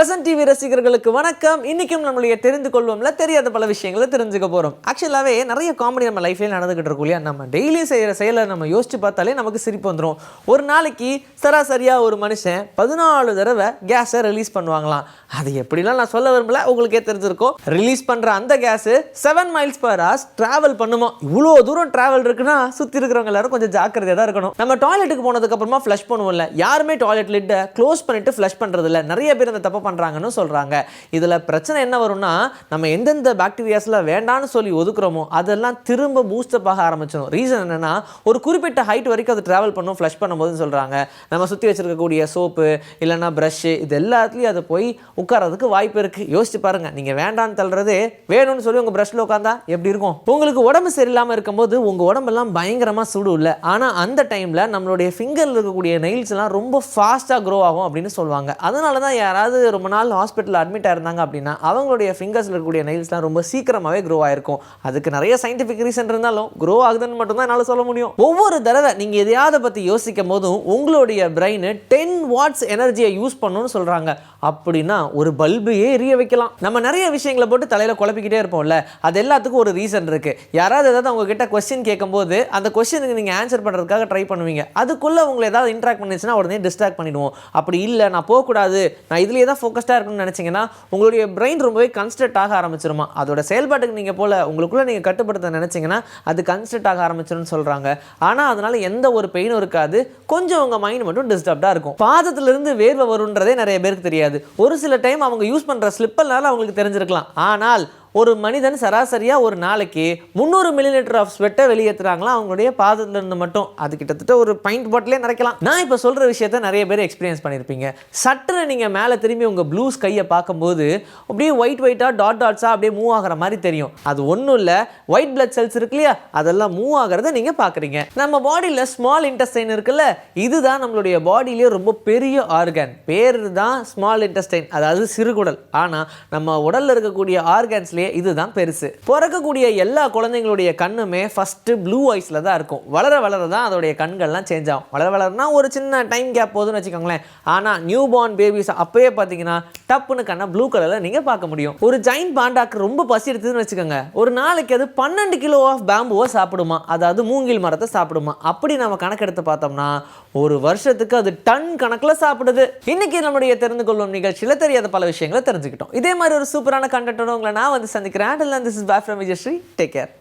Vasan TV ரசிகர்களுக்கு வணக்கம். இன்னைக்கும் நம்மளுடைய தெரிந்து கொள்வோம்ல தெரியாத பல விஷயங்களை தெரிஞ்சுக்க போகிறோம் ஆக்சுவலாகவே நிறைய காமெடி நம்ம லைஃப்லேயே நடந்துகிட்டு இருக்கோம் இல்லையா? நம்ம டெய்லி செய்கிற செயலை நம்ம யோசிச்சு பார்த்தாலே நமக்கு சிரிப்பு வந்துடும் ஒரு நாளைக்கு சராசரியாக ஒரு மனுஷன் பதினாலு தடவை கேஸை ரிலீஸ் பண்ணுவாங்களாம். அது எப்படிலாம் நான் சொல்ல விரும்பல உங்களுக்கே தெரிஞ்சிருக்கும். ரிலீஸ் பண்ணுற அந்த gas seven miles per hour travel பண்ணுமா? இவ்வளோ தூரம் ட்ராவல் இருக்குன்னா சுற்றி இருக்கிறவங்க எல்லாரும் கொஞ்சம் ஜாக்கிரதையாக தான் இருக்கணும். நம்ம டாய்லெட்டுக்கு போனதுக்கப்புறமா ஃப்ளஷ் பண்ணுவோம்ல. யாருமே டாய்லெட் லிட்டை க்ளோஸ் பண்ணிட்டு ஃப்ளஷ் பண்ணுறதில்ல நிறைய பேர் அந்த தப்பு பண்ணுறாங்கன்னு சொல்றாங்க. இதில் பிரச்சனை என்ன வரும்னா நம்ம எந்தெந்த பாக்டீரியாஸில் வேண்டான்னு சொல்லி ஒதுக்குறோமோ அதெல்லாம் திரும்ப பூஸ்டப் ஆக ஆரம்பிச்சிடும் ரீசன் என்னென்னா ஒரு குறிப்பிட்ட ஹைட் வரைக்கும் அது ட்ராவல் பண்ணும் ஃப்ளஷ் பண்ணும்போதுன்னு சொல்கிறாங்க நம்ம சுற்றி வச்சுருக்கக்கூடிய சோப்பு இல்லைன்னா ப்ரஷ்ஷு இது எல்லாத்துலேயும் அது போய் உட்காரதுக்கு வாய்ப்பு இருக்குது யோசிச்சு பாருங்கள் நீங்கள் வேண்டாம்னு தள்ளுறது வேணும்னு சொல்லி உங்கள் ப்ரஷ்ஷில் உட்காந்தா எப்படி இருக்கும்? உங்களுக்கு உடம்பு சரியில்லாமல் இருக்கும்போது உங்கள் உடம்பெல்லாம் பயங்கரமாக சுடு இல்லை. ஆனால் அந்த டைமில் நம்மளுடைய ஃபிங்கரில் இருக்கக்கூடிய நெயில்ஸ்லாம் ரொம்ப ஃபாஸ்ட்டாக க்ரோ ஆகும் அப்படின்னு சொல்லுவாங்க. அதனால தான் யாராவது ரொம்ப நாள் ஹாஸ்பிட்டலில் அட்மிட் ஆயிருந்தாங்க அப்படின்னா அவங்களுடைய ஃபிங்கர்ஸில் இருக்கக்கூடிய நெயில்ஸ்லாம் ரொம்ப சீக்கிரமாவே க்ரோ ஆயிருக்கும். அதுக்கு நிறைய சயின்டிஃபிக் ரீசன் இருந்தாலும் க்ரோ ஆகுதுன்னு மட்டும்தான் என்னால் சொல்ல முடியும். ஒவ்வொரு தடவை நீங்க எதையாவது பத்தி யோசிக்கும் போதும் உங்களுடைய பிரெயின் டென் வாட்ஸ் எனர்ஜியை யூஸ் பண்ணணும்னு சொல்கிறாங்க அப்படின்னா ஒரு பல்பையே எரிய வைக்கலாம். நம்ம நிறைய விஷயங்களை போட்டு தலையில் குழப்பிக்கிட்டே இருப்போம்ல. அது எல்லாத்துக்கும் ஒரு ரீசன் இருக்குது யாராவது ஏதாவது உங்ககிட்ட கொஸ்டின் கேட்கும்போது அந்த கொஸ்டினுக்கு நீங்கள் ஆன்சர் பண்ணுறதுக்காக ட்ரை பண்ணுவீங்க. அதுக்குள்ள உங்களை ஏதாவது இன்ட்ராக்ட் பண்ணிச்சுன்னா உடனே டிஸ்ட்ராக்ட் பண்ணிடுவோம். அப்படி இல்லை நான் போகக்கூடாது. நான் இதுலேயே தான் ஃபோக்கஸ்டாக இருக்கணும்னு நினச்சிங்கன்னா உங்களுடைய பிரெயின் ரொம்பவே கன்ஸ்ட்ரக்ட் ஆக ஆரம்பிச்சிருமா? அதோட செயல்பாட்டுக்கு நீங்கள் போல் உங்களுக்குள்ளே நீங்கள் கட்டுப்படுத்த நினச்சிங்கன்னா அது கன்ஸ்ட்ரக்ட் ஆக ஆரம்பிச்சிரும்னு சொல்கிறாங்க ஆனால் அதனால் எந்த ஒரு பெயினும் இருக்காது. கொஞ்சம் உங்கள் மைண்ட் மட்டும் டிஸ்டர்ப்டாக இருக்கும். பாதத்திலிருந்து வேர்வை வருன்றதே நிறைய பேருக்கு தெரியாது. ஒரு சில டைம் அவங்க யூஸ் பண்ணுற ஸ்லிப்பல்னால அவங்களுக்கு தெரிஞ்சிருக்கலாம். ஆனால் ஒரு மனிதன் சராசரியாக ஒரு நாளைக்கு முந்நூறு மில்லிலிட்டர் ஆஃப் ஸ்வெட்டை வெளியேற்றுறாங்களா அவங்களுடைய பாதத்தில் இருந்து மட்டும். அது கிட்டத்தட்ட ஒரு பைண்ட் பாட்டிலே நிறைக்கலாம். நான் இப்போ சொல்கிற விஷயத்த நிறைய பேர் எக்ஸ்பீரியன்ஸ் பண்ணியிருப்பீங்க சட்டுன்னு நீங்கள் மேலே திரும்பி உங்கள் ப்ளூஸ் கையை பார்க்கும்போது அப்படியே ஒயிட் ஒயிட்டாக டாட் டாட்ஸாக அப்படியே மூவ் ஆகிற மாதிரி தெரியும். அது ஒன்றும் இல்லை. ஒயிட் பிளட் செல்ஸ் இருக்கு இல்லையா? அதெல்லாம் மூவ் ஆகிறத நீங்கள் பார்க்குறீங்க. நம்ம பாடியில் ஸ்மால் இன்டெஸ்டைன் இருக்குல்ல? இதுதான் நம்மளுடைய பாடியிலேயே ரொம்ப பெரிய ஆர்கன் பேர் தான் ஸ்மால் இன்டெஸ்டைன் அதாவது சிறுகுடல் ஆனால் நம்ம உடலில் இருக்கக்கூடிய ஆர்கன்ஸ்லேயே இதுதான் பெருசு. பிறக்கக்கூடிய எல்லா குழந்தைங்களுடைய கண்ணுமே ஃபஸ்ட்டு ப்ளூ ஐஸில் தான் இருக்கும். வளர வளர தான் அதோடைய கண்கள்லாம் சேஞ்ச் ஆகும். வளர வளரனா ஒரு சின்ன டைம் கேப் போதுன்னு வச்சுக்கோங்களேன். ஆனால் நியூ பார்ன் பேபிஸ் அப்பயே பார்த்தீங்கன்னா டப்புன்னு கண்ணை ப்ளூ கலரில் நீங்கள் பார்க்க முடியும். ஒரு ஜைன் பாண்டாக்கு ரொம்ப பசி எடுத்ததுன்னு வச்சுக்கோங்க. ஒரு நாளைக்கு அது பன்னெண்டு கிலோ ஆஃப் பேம்புவை சாப்பிடுமா? அதாவது மூங்கில் மரத்தை சாப்பிடுமா? அப்படி நம்ம கணக்கெடுத்து பார்த்தோம்னா ஒரு வருஷத்துக்கு அது டன் கணக்கில் சாப்பிடுது. இன்னைக்கு நம்முடைய தெரிந்து கொள்ளும் நிகழ்ச்சியில் தெரியாத பல விஷயங்களை தெரிஞ்சுக்கிட்டோம். இதே மாதிரி ஒரு சூப்பரான கண்டென்ட்டோட உங்களை நான் வந்து சந்திக்கிறேன் and this is back from Vijayashri take care